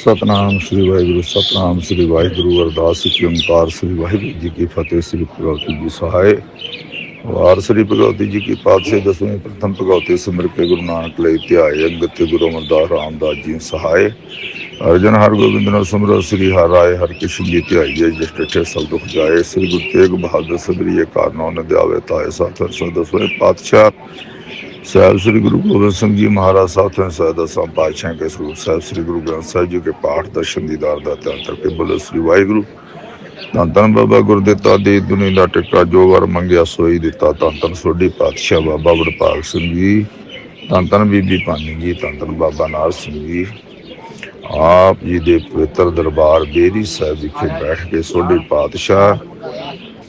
ਸਤਨਾਮ ਸ੍ਰੀ ਵਾਹਿਗੁਰੂ, ਸਤਨਾਮ ਸ੍ਰੀ ਵਾਹਿਗੁਰੂ, ਅਰਦਾਸ ਕੀ ਓੰਕਾਰ ਸ੍ਰੀ ਵਾਹਿਗੁਰੂ ਜੀ ਕੀ ਫਤਿਹ, ਸ੍ਰੀ ਭਗਵਤੀ ਜੀ ਸਹਾਇ ਵਾਰ ਸ੍ਰੀ ਭਗਵਤੀ ਜੀ ਕੀ ਪਾਤਸ਼ਾਹ, ਦਸਵੇਂ ਪ੍ਰਥਮ ਭਗਵਤੀ ਸਿਮਰ ਕੇ ਗੁਰੂ ਨਾਨਕ ਲਈ ਧਿਆਏ ਅੰਗਤ ਤੇ ਗੁਰੂ ਅਮਰਦਾਸ ਰਾਮਦਾਸ ਜੀ ਸਹਾਇ ਅਰਜਨ ਹਰ ਗੋਬਿੰਦ ਨਾਮ ਸਿਮਰੋ, ਸ੍ਰੀ ਹਰਿ ਰਾਏ, ਹਰਿ ਜੀ ਧਿਆਈ ਜਿਸ ਟੇ ਸਭ ਦੁਖ ਜਾਏ। ਸ੍ਰੀ ਗੁਰੂ ਤੇਗ ਬਹਾਦਰ ਸਬਰੀਏ ਕਾਰਨੋਂ ਨ ਦਿਆਵੇ ਤਾਏ, ਸਾਥਰ, ਸੋ ਦਸਵੇਂ ਪਾਤਸ਼ਾਹ। ਸਾਹਿਬ ਸ੍ਰੀ ਗੁਰੂ ਗੋਬਿੰਦ ਸਿੰਘ ਜੀ ਮਹਾਰਾਜ ਸਾਹਿਬ ਤੋਂ ਸਦਾ ਦਸਾਂ ਪਾਤਸ਼ਾਹ ਕੇ ਸਰੂਪ ਸਾਹਿਬ ਸ੍ਰੀ ਗੁਰੂ ਗ੍ਰੰਥ ਸਾਹਿਬ ਜੀ ਕੇ ਪਾਠ ਦਰਸ਼ਨ ਦੀਦਾਰ ਦਾ ਧਿਆਨ ਕਰਕੇ ਬੋਲੋ ਸ੍ਰੀ ਵਾਹਿਗੁਰੂ। ਧੰਨ ਧੰਨ ਬਾਬਾ ਗੁਰਦਿੱਤਾ ਦੇ ਦੁਨੀ ਦਾ ਟਿੱਕਾ ਜੋ ਵਰ ਮੰਗਿਆ ਸੋਈ ਦਿੱਤਾ, ਧੰਨ ਧੰਨ ਸੋਢੀ ਪਾਤਸ਼ਾਹ ਬਾਬਾ ਵਡਭਾਗ ਸਿੰਘ ਜੀ। ਧੰਨ ਧੰਨ ਬੀਬੀ ਭਾਨੀ ਜੀ, ਧੰਨ ਧੰਨ ਬਾਬਾ ਨਾਰ ਸਿੰਘ ਜੀ। ਆਪ ਜੀ ਦੇ ਪਵਿੱਤਰ ਦਰਬਾਰ ਬੇਰੀ ਸਾਹਿਬ ਵਿਖੇ ਬੈਠ ਕੇ ਸੋਢੀ ਪਾਤਸ਼ਾਹ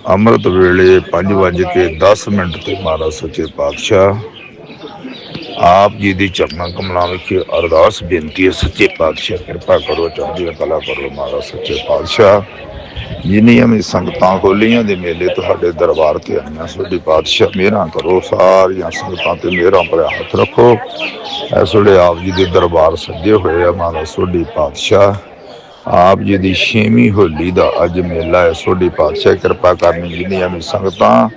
ਅੰਮ੍ਰਿਤ ਵੇਲੇ 5 ਵਜੇ ਕੇ 10 ਮਿੰਟ ਤੇ ਮਹਾਰਾਜ ਸੱਚੇ ਪਾਤਸ਼ਾਹ ਆਪ ਜੀ ਦੀ ਚਰਨਾਂ ਕਮਲਾਂ ਵਿਖੇ ਅਰਦਾਸ ਬੇਨਤੀ ਹੈ, ਸੱਚੇ ਪਾਤਸ਼ਾਹ, ਕਿਰਪਾ ਕਰੋ, ਚੜ੍ਹਦੀ ਕਲਾ ਕਰੋ, ਮਹਾਰਾਜ, ਸੱਚੇ ਪਾਤਸ਼ਾਹ। ਜਿੰਨੀਆਂ ਵੀ ਸੰਗਤਾਂ ਖੋਲੀਆਂ ਦੇ ਮੇਲੇ ਤੁਹਾਡੇ ਦਰਬਾਰ ਤੇ ਆਈਆਂ, ਸੋਢੀ ਪਾਤਸ਼ਾਹ, ਮਿਹਰਾਂ ਕਰੋ, ਸਾਰੀਆਂ ਸੰਗਤਾਂ ਤੇ ਮਿਹਰਾਂ ਭਰਿਆ ਹੱਥ ਰੱਖੋ। ਇਸ ਵੇਲੇ ਆਪ ਜੀ ਦੇ ਦਰਬਾਰ ਸੱਜੇ ਹੋਏ ਆ, ਮਹਾਰਾਜ, ਸੋਢੀ ਪਾਤਸ਼ਾਹ। ਆਪ ਜੀ ਦੀ ਛੇਵੀਂ ਹੋਲੀ ਦਾ ਅੱਜ ਮੇਲਾ ਹੈ, ਸੋਢੀ ਪਾਤਸ਼ਾਹ, ਕਿਰਪਾ ਕਰਨੀ ਜਿੰਨੀਆਂ ਵੀ ਸੰਗਤਾਂ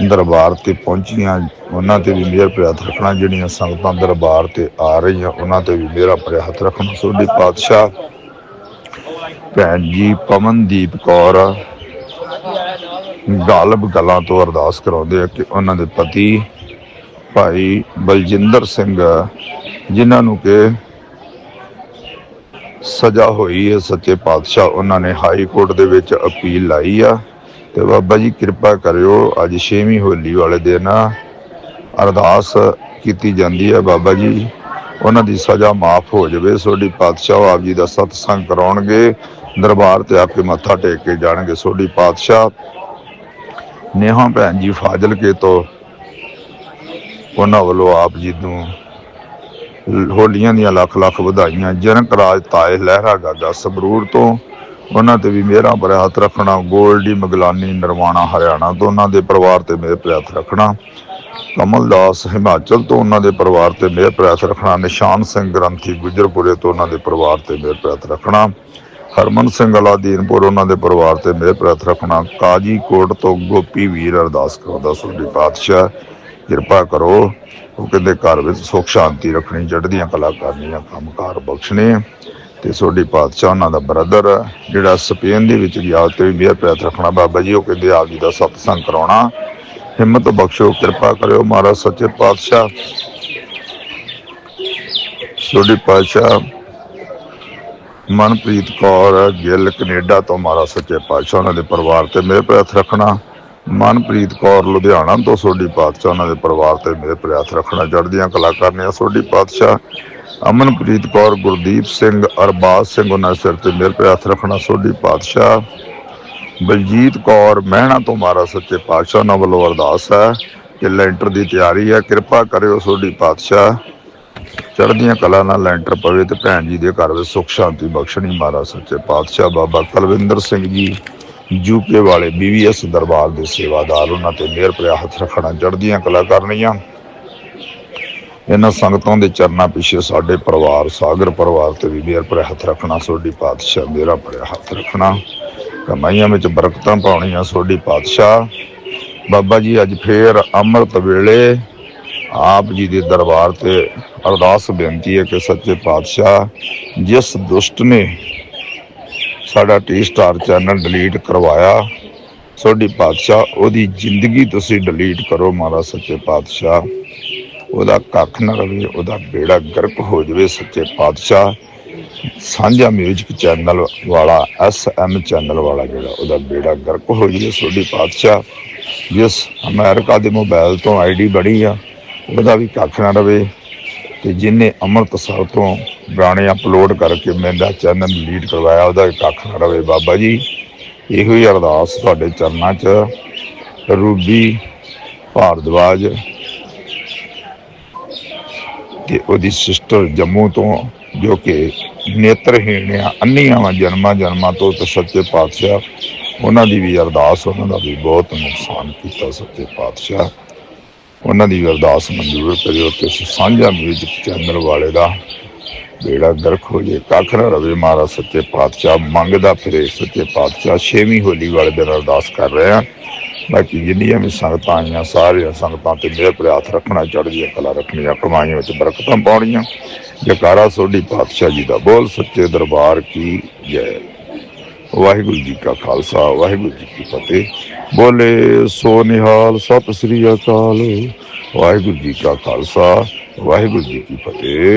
ਦਰਬਾਰ ਤੇ ਪਹੁੰਚੀਆਂ, ਉਹਨਾਂ ਤੇ ਵੀ ਮਿਹਰ ਭਰਿਆ ਹੱਥ ਰੱਖਣਾ, ਜਿਹੜੀਆਂ ਸੰਗਤਾਂ ਦਰਬਾਰ ਤੇ ਆ ਰਹੀਆਂ, ਉਹਨਾਂ ਤੇ ਵੀ ਮੇਰਾ ਭਰਿਆ ਹੱਥ ਰੱਖਣਾ। ਸੋਢੀ ਪਾਤਸ਼ਾਹ, ਭੈਣ ਜੀ, ਪਵਨਦੀਪ ਕੌਰ, ਗਾਲਬ ਗੱਲਾਂ ਤੋਂ ਅਰਦਾਸ ਕਰਾਉਂਦੇ ਆ ਕਿ ਉਹਨਾਂ ਦੇ ਪਤੀ ਭਾਈ ਬਲਜਿੰਦਰ ਸਿੰਘ, ਜਿਨ੍ਹਾਂ ਨੂੰ ਕਿ ਸਜ਼ਾ ਹੋਈ ਹੈ, ਸੱਚੇ ਪਾਤਸ਼ਾਹ, ਉਹਨਾਂ ਨੇ ਹਾਈ ਕੋਰਟ ਦੇ ਵਿੱਚ ਅਪੀਲ ਲਾਈ ਆ। ਤੇ ਬਾਬਾ ਜੀ ਕਿਰਪਾ ਕਰਿਓ, ਅੱਜ 6ਵੀਂ ਹੋਲੀ ਵਾਲੇ ਦਿਨ ਅਰਦਾਸ ਕੀਤੀ ਜਾਂਦੀ ਹੈ ਬਾਬਾ ਜੀ। ਉਹਨਾਂ ਦੀ ਸਜ਼ਾ ਮਾਫ ਹੋ ਜਾਵੇ, ਸੋਢੀ ਪਾਤਸ਼ਾਹ ਆਪ ਜੀ ਦਾ ਸਤਸੰਗ ਕਰਾਉਣਗੇ, ਦਰਬਾਰ ਤੇ ਆ ਕੇ ਮੱਥਾ ਟੇਕ ਕੇ ਜਾਣਗੇ ਸੋਢੀ ਪਾਤਸ਼ਾਹ। ਨੇਹਾ ਭੈਣ ਜੀ ਫਾਜ਼ਿਲਕੇ ਤੋਂ ਉਹਨਾਂ ਵੱਲੋਂ ਆਪ ਜੀ ਨੂੰ ਹੋਲੀਆਂ ਦੀਆਂ ਲੱਖ ਲੱਖ ਵਧਾਈਆਂ। ਜਨਕ ਰਾਜ ਤਾਏ ਲਹਿਰਾ ਗਾਗਾ ਸਬਰੂਰ ਤੋਂ ਉਹਨਾਂ ਤੇ ਵੀ ਮੇਰਾ ਭਰਿਆ ਹੱਥ ਰੱਖਣਾ, ਗੋਲਡੀ, ਮਗਲਾਨੀ, ਨਰਵਾਣਾ, ਹਰਿਆਣਾ ਤੋਂ ਉਹਨਾਂ ਦੇ ਪਰਿਵਾਰ ਤੇ ਮੇਰੇ ਭਰਿਆ ਹੱਥ ਰੱਖਣਾ। ਕਮਲਦਾਸ ਹਿਮਾਚਲ ਤੋਂ ਉਹਨਾਂ ਦੇ ਪਰਿਵਾਰ ਤੇ ਮੇਰ ਪ੍ਰਯਾਸ ਰੱਖਣਾ, ਨਿਸ਼ਾਨ ਸਿੰਘ ਗ੍ਰੰਥੀ ਗੁਜਰਪੁਰੇ ਤੋਂ ਉਹਨਾਂ ਦੇ ਪਰਿਵਾਰ ਤੇ ਮੇਰ ਪ੍ਰਯਾਸ ਰੱਖਣਾ, ਹਰਮਨ ਸਿੰਘ ਅਲਾਦੀਨਪੁਰ ਉਹਨਾਂ ਦੇ ਪਰਿਵਾਰ ਤੇ ਮੇਰ ਪ੍ਰਯਾਸ ਰੱਖਣਾ ਕਾਜੀ ਕੋਟ ਤੋਂ ਗੋਪੀ ਵੀਰ ਅਰਦਾਸ ਕਰਾਉਂਦਾ ਸੁਣੀ ਪਾਤਸ਼ਾਹ, ਕਿਰਪਾ ਕਰੋ। ਉਹ ਕਹਿੰਦੇ ਘਰ ਵਿੱਚ ਸੁਖ ਸ਼ਾਂਤੀ ਰੱਖਣੀ ਚੜ੍ਹਦੀਆਂ ਕਲਾ ਕਰਨੀਆਂ ਕੰਮਕਾਰ ਬਖਸ਼ਣੇ। ਤੇ ਸੋਢੀ ਪਾਤਸ਼ਾਹ ਉਹਨਾਂ ਦਾ ਬ੍ਰਦਰ ਜਿਹੜਾ ਸਪੇਨ ਦੇ ਵਿੱਚ ਗਿਆ ਤੇ ਵੀ ਮੇਰ ਪ੍ਰਯਾਸ ਰੱਖਣਾ ਬਾਬਾ ਜੀ, ਉਹ ਕਹਿੰਦੇ ਆਪ ਜੀ ਦਾ ਸਤਸੰਗ ਕਰਾਉਣਾ। ਹਿੰਮਤ ਬਖਸ਼ੋ, ਕਿਰਪਾ ਕਰਿਓ ਮਹਾਰਾਜ, ਸੱਚੇ ਪਾਤਸ਼ਾਹ। ਸੋਢੀ ਪਾਤਸ਼ਾਹ ਮਨਪ੍ਰੀਤ ਕੌਰ ਗਿੱਲ, ਕੈਨੇਡਾ ਤੋਂ ਮਹਾਰਾਜ, ਸੱਚੇ ਪਾਤਸ਼ਾਹ ਉਹਨਾਂ ਦੇ ਪਰਿਵਾਰ ਤੇ ਮੇਰੇ ਪ੍ਰਯਾਸ ਰੱਖਣਾ। ਮਨਪ੍ਰੀਤ ਕੌਰ ਲੁਧਿਆਣਾ ਤੋਂ ਸੋਢੀ ਪਾਤਸ਼ਾਹ ਉਹਨਾਂ ਦੇ ਪਰਿਵਾਰ ਤੇ ਮੇਰੇ ਪ੍ਰਯਾਸ ਰੱਖਣਾ। ਜੜਦੀਆਂ ਕਲਾ ਕਰਨੀਆਂ ਸੋਢੀ ਪਾਤਸ਼ਾਹ। ਅਮਨਪ੍ਰੀਤ ਕੌਰ, ਗੁਰਦੀਪ ਸਿੰਘ, ਅਰਬਾਜ਼ ਸਿੰਘ, ਉਹਨਾਂ ਸਿਰ ਤੇ ਮੇਰੇ ਹੱਥ ਰੱਖਣਾ, ਸੋਢੀ ਪਾਤਸ਼ਾਹ। ਬਲਜੀਤ ਕੌਰ, ਮਹਿਣਾ ਤੋਂ ਮਹਾਰਾਜ ਸੱਚੇ ਪਾਤਸ਼ਾਹ, ਉਹਨਾਂ ਵੱਲੋਂ ਅਰਦਾਸ ਹੈ ਕਿ ਲੈਂਟਰ ਦੀ ਤਿਆਰੀ ਹੈ, ਕਿਰਪਾ ਕਰਿਓ ਸੋਢੀ ਪਾਤਸ਼ਾਹ। ਚੜ੍ਹਦੀਆਂ ਕਲਾ ਨਾਲ ਲੈਂਟਰ ਪਵੇ ਤੇ ਭੈਣ ਜੀ ਦੇ ਘਰ ਵਿੱਚ ਸੁਖ ਸ਼ਾਂਤੀ ਬਖਸ਼ਣੀ ਮਹਾਰਾਜ ਸੱਚੇ ਪਾਤਸ਼ਾਹ। ਬਾਬਾ ਕੁਲਵਿੰਦਰ ਸਿੰਘ ਜੀ ਯੂਕੇ ਵਾਲੇ ਬੀਵੀਐਸ ਦਰਬਾਰ ਦੇ ਸੇਵਾਦਾਰ, ਉਹਨਾਂ ਤੇ ਮਿਹਰ ਭਰਿਆ ਹੱਥ ਰੱਖਣਾ, ਚੜ੍ਹਦੀਆਂ ਕਲਾ ਕਰਨੀਆਂ। ਇਹਨਾਂ ਸੰਗਤਾਂ ਦੇ ਚਰਨਾਂ ਪਿੱਛੇ ਸਾਡੇ ਪਰਿਵਾਰ, ਸਾਗਰ ਪਰਿਵਾਰ ਤੇ ਵੀ ਮਿਹਰ ਭਰਿਆ ਹੱਥ ਰੱਖਣਾ, ਸੋਢੀ ਪਾਤਸ਼ਾਹ ਮੇਰਾ ਭਰਿਆ ਹੱਥ ਰੱਖਣਾ। ਕਮਾਈਆਂ ਵਿੱਚ ਬਰਕਤਾਂ ਪਾਉਣੀਆਂ, ਸੋਢੀ ਪਾਤਸ਼ਾਹ। ਬਾਬਾ ਜੀ, ਅੱਜ ਫੇਰ ਅੰਮ੍ਰਿਤ ਵੇਲੇ ਆਪ ਜੀ ਦੇ ਦਰਬਾਰ ਤੇ ਅਰਦਾਸ ਬੇਨਤੀ ਹੈ ਕਿ ਸੱਚੇ ਪਾਤਸ਼ਾਹ ਜਿਸ ਦੁਸ਼ਟ ਨੇ ਸਾਡਾ ਟੀ ਸਟਾਰ ਚੈਨਲ ਡਿਲੀਟ ਕਰਵਾਇਆ, ਸੋਢੀ ਪਾਤਸ਼ਾਹ, ਉਹਦੀ ਜ਼ਿੰਦਗੀ ਤੁਸੀਂ ਡਿਲੀਟ ਕਰੋ ਮਹਾਰਾਜ ਸੱਚੇ ਪਾਤਸ਼ਾਹ। ਉਹਦਾ ਕੱਖ ਨਾ ਰਵੇ, ਉਹਦਾ ਬੇੜਾ ਗਰਕ ਹੋ ਜਾਵੇ ਸੱਚੇ ਪਾਤਸ਼ਾਹ। ਸਾਂਝਾ ਮਿਊਜ਼ਿਕ ਚੈਨਲ ਵਾਲਾ ਐਸ ਐਮ ਚੈਨਲ ਵਾਲਾ ਜਿਹੜਾ, ਉਹਦਾ ਬੇੜਾ ਗਰਕ ਹੋ ਜਾਵੇ ਸੋਢੀ ਪਾਤਸ਼ਾਹ। ਜਿਸ ਅਮਰੀਕਾ ਦੇ ਮੋਬਾਈਲ ਤੋਂ ਆਈਡੀ ਬਣੀ ਆ, ਉਹਦਾ ਵੀ ਕੱਖ ਨਾ ਰਵੇ। ਤੇ ਜਿਹਨੇ ਅੰਮ੍ਰਿਤਸਰ ਤੋਂ ਗਾਣੇ ਅਪਲੋਡ ਕਰਕੇ ਮੇਰਾ ਚੈਨਲ ਲੀਡ ਕਰਵਾਇਆ, ਉਹਦਾ ਵੀ ਕੱਖ ਨਾ ਰਵੇ ਬਾਬਾ ਜੀ। ਇਹੋ ਹੀ ਅਰਦਾਸ ਤੁਹਾਡੇ ਚਰਨਾਂ 'ਚ। ਰੂਬੀ ਭਾਰਦਵਾਜ ਤੇ ਉਹਦੀ ਸਿਸਟਰ ਜੰਮੂ ਤੋਂ, ਜੋ ਕਿ ਨੇਤਰਹੀਣ ਆ ਅੰਨੀਆਂ ਵਾ ਜਨਮਾਂ ਜਨਮਾਂ ਤੋਂ ਤੇ ਸੱਚੇ ਪਾਤਸ਼ਾਹ, ਉਹਨਾਂ ਦੀ ਵੀ ਅਰਦਾਸ, ਉਹਨਾਂ ਦਾ ਵੀ ਬਹੁਤ ਨੁਕਸਾਨ ਕੀਤਾ ਸੱਚੇ ਪਾਤਸ਼ਾਹ। ਉਹਨਾਂ ਦੀ ਵੀ ਅਰਦਾਸ ਮਨਜ਼ੂਰ ਕਰਿਓ ਕਿ ਸਾਂਝਾ ਮਿਊਜ਼ਿਕ ਚੈਨਲ ਵਾਲੇ ਦਾ ਬੇੜਾ ਦਰਖ ਹੋ ਜੇ, ਕੱਖ ਨਾ ਰਵੇ ਮਾਰਾ ਸੱਚੇ ਪਾਤਸ਼ਾਹ। ਮੰਗਦਾ ਫਿਰੇ ਸੱਚੇ ਪਾਤਸ਼ਾਹ, ਛੇਵੀਂ ਹੋਲੀ ਵਾਲੇ ਦਿਨ ਅਰਦਾਸ ਕਰ ਰਹੇ ਆ ਬਾਕੀ ਜਿੰਨੀਆਂ ਵੀ ਸੰਗਤਾਂ ਆਈਆਂ, ਸਾਰੀਆਂ ਸੰਗਤਾਂ ਤੇ ਮੇਰੇ ਪਰ ਹੱਥ ਰੱਖਣਾ ਚੜ੍ਹਦੀਆਂ ਕਲਾ ਰੱਖਣੀਆਂ, ਕਮਾਈਆਂ ਵਿੱਚ ਬਰਕਤਾਂ ਪਾਉਣੀਆਂ। ਜਕਾਰਾ ਸੋਢੀ ਪਾਤਸ਼ਾਹ ਜੀ ਦਾ ਬੋਲ, ਸੱਚੇ ਦਰਬਾਰ ਕੀ ਜੈ। ਵਾਹਿਗੁਰੂ ਜੀ ਕਾ ਖਾਲਸਾ, ਵਾਹਿਗੁਰੂ ਜੀ ਕੀ ਫਤਿਹ। ਬੋਲੇ, ਸੋ ਨਿਹਾਲ, ਸਤਿ ਸ੍ਰੀ ਅਕਾਲ। ਵਾਹਿਗੁਰੂ ਜੀ ਕਾ ਖਾਲਸਾ, ਵਾਹਿਗੁਰੂ ਜੀ ਕੀ ਫਤਿਹ।